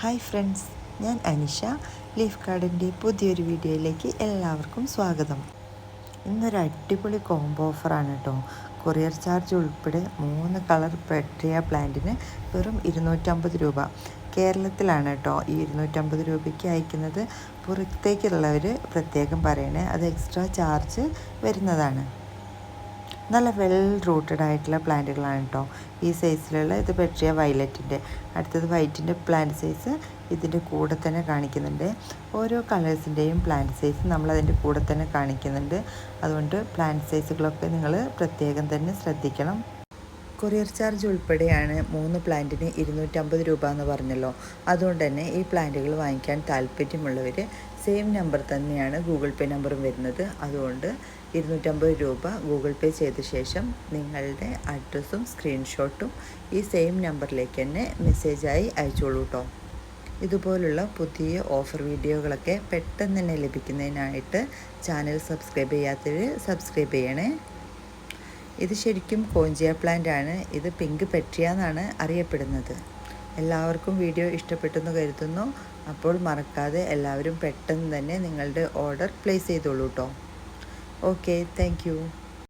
Hi friends ഞാൻ Anisha leaf കാർഡിന്റെ പുതിയൊരു വീഡിയോയിലേക്ക് എല്ലാവർക്കും സ്വാഗതം. ഇന്നൊരു അടിപൊളി കോംബോ ഓഫറാണ് കേട്ടോ കൊറിയർ ചാർജ് ഉൾപ്പെടെ മൂന്ന് കളർ പെട്രിയ പ്ലാന്റിന് വെറും ഇരുന്നൂറ്റമ്പത് രൂപ. കേരളത്തിലാണ് കേട്ടോ ഈ ഇരുന്നൂറ്റമ്പത് രൂപയ്ക്ക് അയക്കുന്നത്. പുറത്തേക്കുള്ളവർ പ്രത്യേകം പറയണേ അത് എക്സ്ട്രാ ചാർജ് വരുന്നതാണ്. നല്ല വെൽ റൂട്ടഡ് ആയിട്ടുള്ള പ്ലാന്റുകളാണ് കേട്ടോ ഈ സൈസിലുള്ള ഇത് പെട്രിയ വയലറ്റിന്റെ അടുത്തത് വൈറ്റിന്റെ പ്ലാന്റ് സൈസ് ഇതിന്റെ കൂടെ തന്നെ കാണിക്കുന്നുണ്ട്. ഓരോ കളേഴ്സിന്റെയും പ്ലാന്റ് സൈസ് നമ്മൾ അതിന്റെ കൂടെ തന്നെ കാണിക്കുന്നുണ്ട്. അതുകൊണ്ട് പ്ലാന്റ് സൈസുകളൊക്കെ നിങ്ങൾ പ്രത്യേകം തന്നെ ശ്രദ്ധിക്കണം. കൊറിയർ ചാർജ് ഉൾപ്പെടെയാണ് മൂന്ന് പ്ലാന്റിന് ഇരുന്നൂറ്റമ്പത് രൂപ എന്ന് പറഞ്ഞല്ലോ. അതുകൊണ്ട് തന്നെ ഈ പ്ലാന്റുകൾ വാങ്ങിക്കാൻ താല്പര്യമുള്ളവർ സെയിം നമ്പർ തന്നെയാണ് ഗൂഗിൾ പേ നമ്പറും വരുന്നത്. അതുകൊണ്ട് ഇരുന്നൂറ്റമ്പത് രൂപ ഗൂഗിൾ പേ ചെയ്ത ശേഷം നിങ്ങളുടെ അഡ്രസ്സും സ്ക്രീൻഷോട്ടും ഈ സെയിം നമ്പറിലേക്ക് തന്നെ മെസ്സേജായി അയച്ചോളൂ കേട്ടോ ഇതുപോലുള്ള പുതിയ ഓഫർ വീഡിയോകളൊക്കെ പെട്ടെന്ന് തന്നെ ലഭിക്കുന്നതിനായിട്ട് ചാനൽ സബ്സ്ക്രൈബ് ചെയ്യാത്തവർ സബ്സ്ക്രൈബ് ചെയ്യണേ. ഇത് ശരിക്കും കോഞ്ചിയ പ്ലാന്റ് ആണ് ഇത് പിങ്ക് പെട്രിയ എന്നാണ് അറിയപ്പെടുന്നത്. എല്ലാവർക്കും വീഡിയോ ഇഷ്ടപ്പെട്ടെന്ന് കരുതുന്നു. അപ്പോൾ മറക്കാതെ എല്ലാവരും പെട്ടെന്ന് തന്നെ നിങ്ങളുടെ ഓർഡർ പ്ലേസ് ചെയ്തോളൂ കേട്ടോ ഓക്കെ താങ്ക്